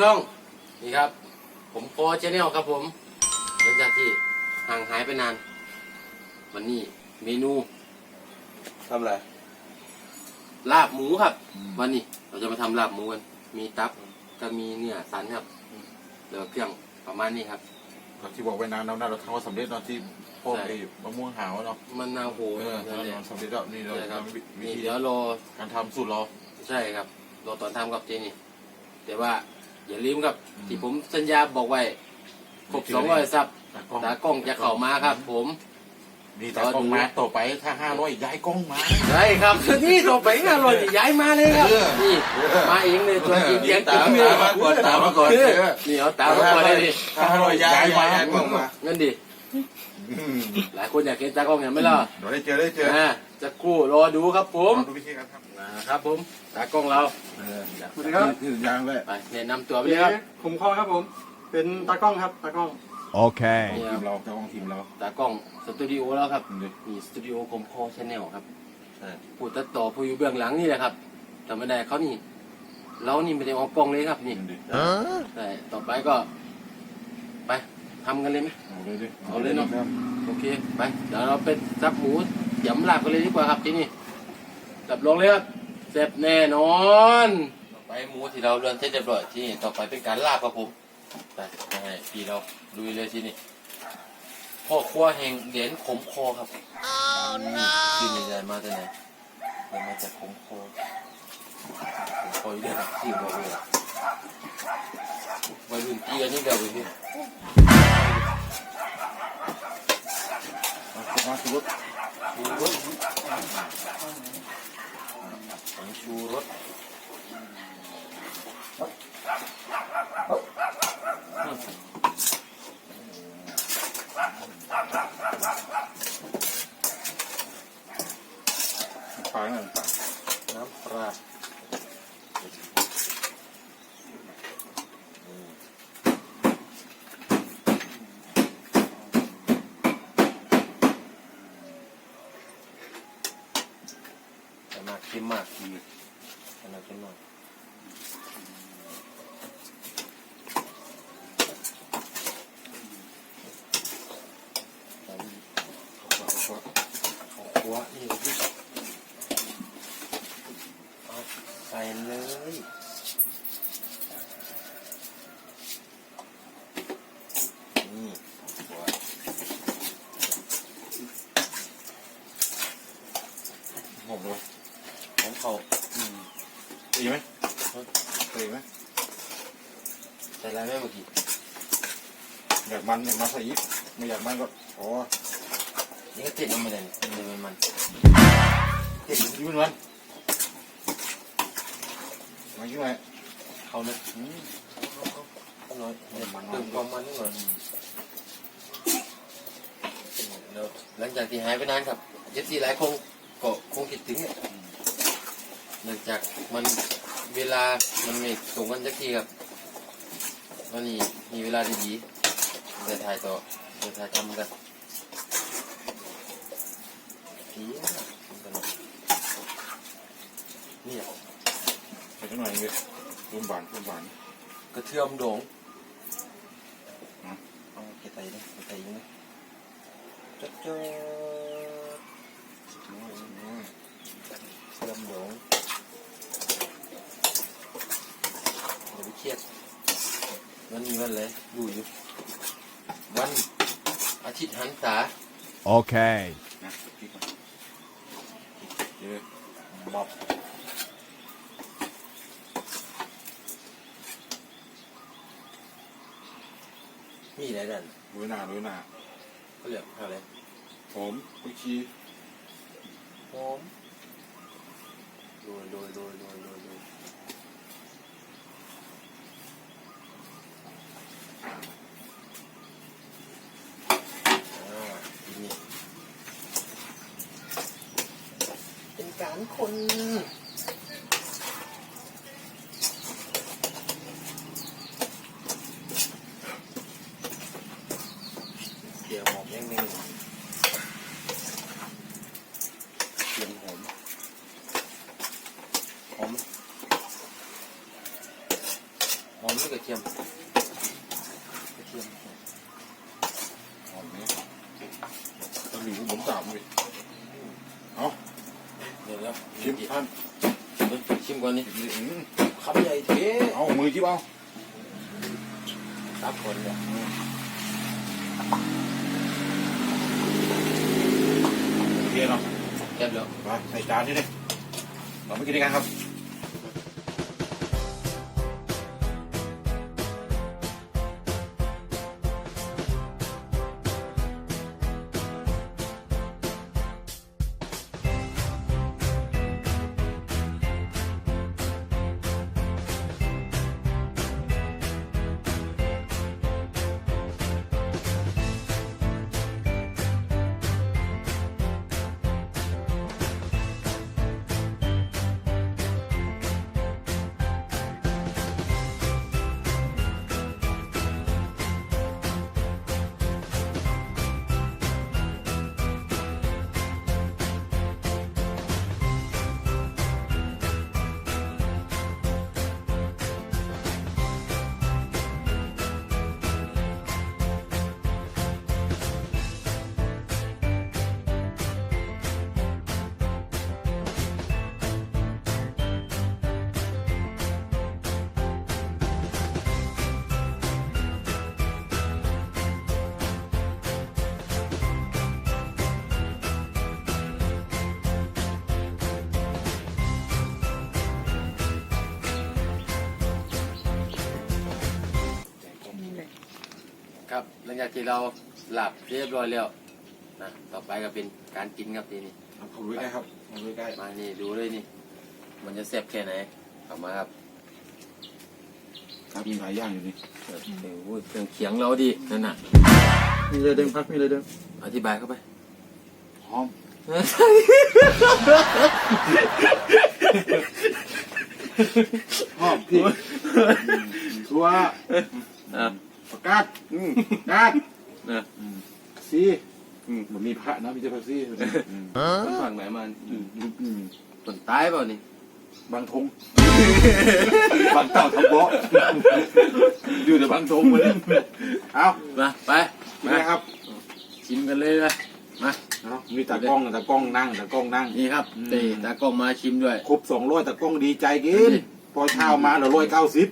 ช่องนี่ครับ ผมโปชแนลครับผมหลังจากที่ห่างหายไปนาน วันนี้เมนูทำอะไรลาบหมูครับ วันนี้เราจะมาทำลาบหมูกันมีตับก็มีเนื้อสันครับแล้วก็เครื่องประมาณนี้ครับก็ที่บอกไว้นานแล้วนะเราทำว่าสำเร็จเนาะที่พวกใช่ไอ้มะม่วงหาวเนาะมันนาวโหเออนั่นแหละเราสำเร็จแล้วนี่เราใช่ครับทำวินี่ธีเดี๋ยวรอการทำสูตรเรา ใช่ครับรอตอนทำกับเจนี่ แต่ว่าอย่าลืมครับที่ผมสัญญาบอกไว้ครบสองร้อยซับตากล้องตากล้องจะเข้ามาครับ ผม มีตากล้องมาต่อไปถ้าห้าร้อยย้ายกล้องมา ใช่ครับนี่ต่อไปงานลอยย้ายมาเลยครับ เออ นี่มาเองเลยตัวจริงเสียงจริงตามเลยมาก่อนตามมาก่อนเออ นี่เอาตามมาก่อนเลยดิถ้าห้าร้อยย้ายมาย้ายกล้องมางั้นดิ อืมหลายคนอยากเห็นตากล้องเห็นไหมล่ะ เดี๋ยวได้เจอได้เจอ อ่า จะครู่รอดูครับผมลองดูวิธีการทำนะครับผมตากล้องเราเอออยากสวัสดีครับที่ยางเลยไปแนะนำตัวไปเลยครับขุมคอครับผม เป็นตากล้องครับตากล้อง Okay. ทีมเราเจ้าของทีมเราตากล้องสตูดิโอแล้วครับดูดินี่สตูดิโอคมคอชาแนลครับใช่ผู้ตัดต่อผู้อยู่เบื้องหลังนี่แหละครับทำไม่ได้เขานี่เรานี่ไม่ได้ออกกล้องเลยครับนี่ดูดิแต่ต่อไปก็ ไปทำกันเลยไหม เอาเลยดิเอาเลยเนาะ โอเค ไป เดี๋ยวเราไปซับหมู ยำลาบกันเลยดีกว่าครับที่นี่จับลงเลยครับเสร็จแน่นอน ต่อไปหมูที่เราเรือนเสร็จเรียบร้อยที่นี่ต่อไปเป็นการลาบครับผมไปไปให้พี่เราลุยเลยที่นี่พ่อครัวแห่งเหรียญขมคอครับชื่อนี้ได้มาจากไหนได้มาจากขมคอขมคออยู่ด้วยนะที่บอกเลยวัยรุ่นตีกันนี่เดียวเลยพี่ มามาชูรส ชูรสผงชูรส ปลาหน่อยปลา น้ำปลาแต่มาก เค็มมากดีแต่มากเค็มมากใส่ข้าวคั่วข้นี่ก็คือเอาใส่เลยนี่ข้าวคั่ว หอมเลย ของเขาอืม ตีไหม ตีไหมใส่อะไรไหมเมื่อกี้อยากมันอยากมันใส่ยิบไม่อยากมันก็อ๋อนี่ก็ติดลงมาเลยมันเลยมันเก็บยิบมันมายิบไหมเขาเลยอืมเอาน้อยเดี๋ยวเติมความมันนิดหน่อยแล้วหลังจากที่หายไปนานครับเอฟซีหลายคงก็คงคิดถึงเนี่ยเนื่องจากมัน เวลามันไม่ตรงกันสักทีครับวันนี้มีเวลาดีๆเดี๋ยวถ่ายต่อเดี๋ยวถ่ายทำกันเพี้ยนี่อะใส่หน่อยเลยรุ่มบานรุ่มบานกระเทียมโด่งอืมเอาเกะไตเลยเกะไตยังไงจ๊ดจ๊ดเทียมโด่งอย่า ไปเครียดวันนี้วันอะไรดูอยู่วันอาทิตย์หันษา Okay. นะพี่ก่อนเยอะบอกมีอะไรนั่นลุยหน้าลุยหน้าเขาเรียกอะไรผมกุชีหอมโรยโรยโรยโรยโรยโรยอ่าทีนี้เป็นการ คนเดี๋ยวหอมยังไงเตรียมหอมหอมหอมนี่กระเทียม หรือผมสามเลย เดี๋ยวแล้ว ชิมท่าน ชิมก่อ นนี่อืมคำใหญ่เท่เอามือจิ้มเอาตับก่อนเนี่ยโอเคเนาะแซ่บแล้วมาใส่จานนี่เลยเราไม่กินด้วยกันครับ ครับ หลังจากที่เราหลับเรียบร้อยแล้วนะต่อไปก็เป็นการกินครับทีนี้เอาเข้าด้วยใกล้ครับเอาด้วยใกล้มานี่ดูเลยนี่ มันจะแซ่บแค่ไหนเอามาครับครับมีหลายอย่างอยู่นี่เออโอ้ยเครื่องเคียงเราดีนั่นน่ะ มีเลยเดิมพักมีเลยเดิมอธิบายเข้าไปหอมหอมพี่ชัวอะประกาศ อืมประกาศนะซีอืมมันมีพระนะมีเจ้าพระซีอืมฝั่งไหนมันอืมอืมคนตายเปล่านี่บางทงบางเต่าทำเบาะอยู่แต่บางทงวันนี้เอามาไปมามาครับชิมกันเลยนะมาเอามีตากล้องตากล้องนั่งตากล้องนั่ง นี่ครับอืม ตีตากล้องมาชิมด้วย ครบสองร้อยตากล้องดีใจกินนี่พอเช้ามาเหลือร้อยเก้าสิบ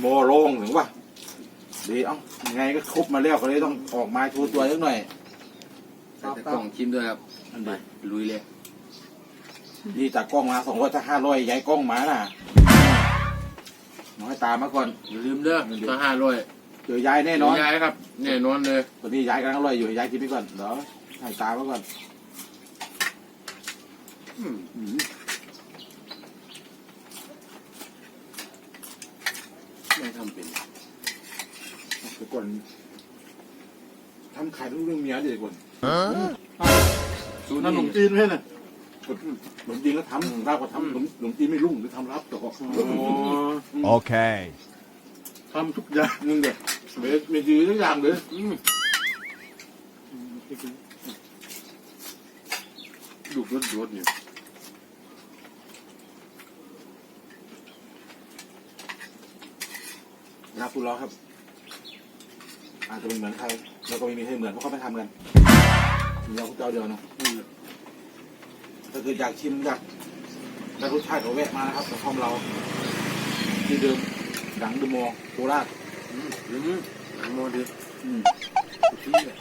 โมโรงถึงว่า ดีเอ้ายังไงก็ครบมาแล้วก็เลยต้องออกมาโชว์ตัวสักหน่อยใส่ตากล้องชิมด้วยครับไปลุยเลยนี่ตากล้องมาสองร้อยถ้าห้าร้อยย้ายกล้องมาน่ะน้อยตามมาก่อน อย่าลืมเด้อก็ห้าร้อยเดี๋ยวย้ายแน่นอนย้ายครับแน่นอนเลยตอนนี้ย้ายกำลังอร่อยอยู่ย้ายกินไปก่อนเดี๋ยวให้ตามมาก่อนอืมอืมไม่ทำเป็น เดี๋ยวก่อนทำขายเรื่องเมียเดี๋ยวก่อนสูตรนั่นขนมนี่จีนไหมน่ะขนมจีนก็ทำเราก็ทำขนมขนมจีนไม่รุ่งหรือทำรับต่อ Okay. ทำทุกอย่างมึงเด็กเบสไม่ยืนทุกอย่างเลยอืมลูกรถรถเนี่ยรับผู้ร้อครับ อาจจะไม่เหมือนใครแล้วก็ไม่มีใครเหมือนเพราะเขาไม่ทำกันมีเราเจ้าเดียวเนาะถ้าเกิดอยากชิมอยากได้รสชาติเขาแวะมานะครับกับห้องเรา ที่เดิมดังเดอะมอลล์โคราชอืมอืมหนังโมเดลอืมที่เนี่ย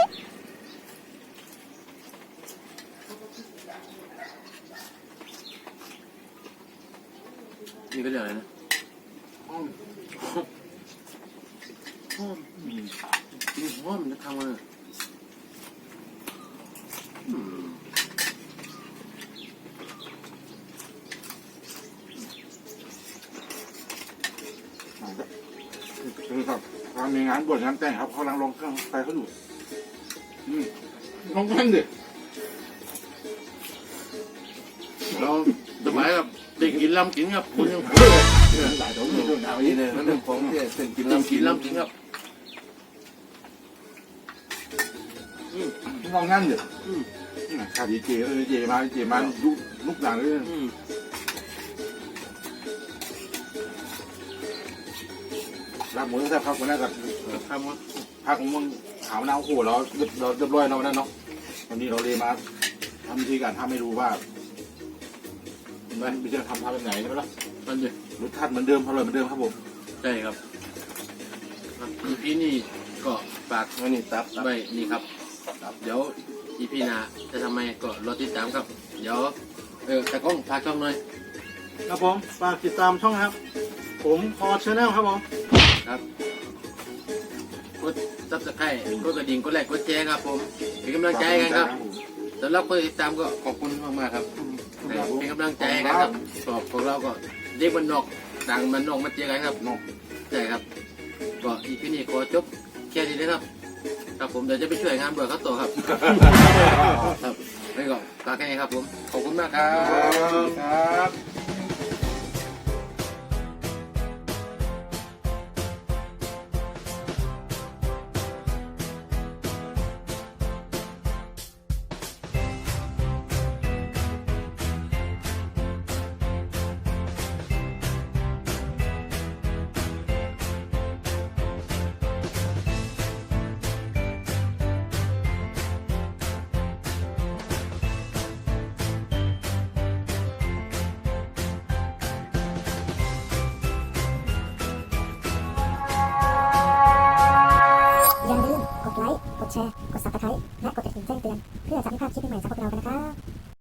นี่ก็เรื่องอะไรนะอ้อมหอมมีมี หอมจะทำอะไรอืมคือครับทางมีงานบวชงานแต่งครับเขากำลังลองเครื่องไฟเขาดูอืมลองกันดิเราสมัยกับเด็กกินลำกินครับคุณยังหลายตัวมีเรื่องราวนี้เลยมันเป็นของที่เป็นกินลำกินลำกินครับ ลองงั้นดิอืมขาดดีเจเออเจมาเจมาลุกลุกหลังเลยอืมรับหมูแซ่บครับคนแรกกับครับว่าอพักมึงหามะนาโอ้โหเราเราเรียบร้อยเรานั่นเนาะวันนี้เราเลยมาทำวิธีการทำให้ดูว่ามันวิธีการทำทำแบบไหนใช่ไหมล่ะนั่นเลยรสชาติเหมือนเดิมอร่อยเหมือนเดิมครับผมใช่ครับอีพีนี้ก็ฝากอันนี้ตับตับไว้นี่ครับ เดี๋ยวอีพีหน้าจะทำไมก็รอติดตามครับ เดี๋ยวเออแต่กล้องพาช่องหน่อยครับผมฝากติดตามช่องนะครับ ผมพอชแนลครับผม ครับกดซับสไครต์กดกระดิ่งกดไลค์กดแชร์ครับ ผมเป็นกำลังใจให้กันครับสำหรับคนติดตามก็ขอบคุณมากๆครับเป็นกำลังใจให้กันครับตอบของเราก็เด็กมันนอกต่างมันนอกมาเจอกันครับเนาะใช่ครับก็อีพีนี้ขอจบแค่นี้นะครับ ครับผมเดี๋ยวจะไปช่วยงานเบื่อเขาต่อครับ ครับไม่ก็ฝากแค่นี้ครับผม ขอบคุณมากครับ ครับ เตือนเพื่อจะไม่พลาดคลิปใหม่จากพวกเรากันนะครับ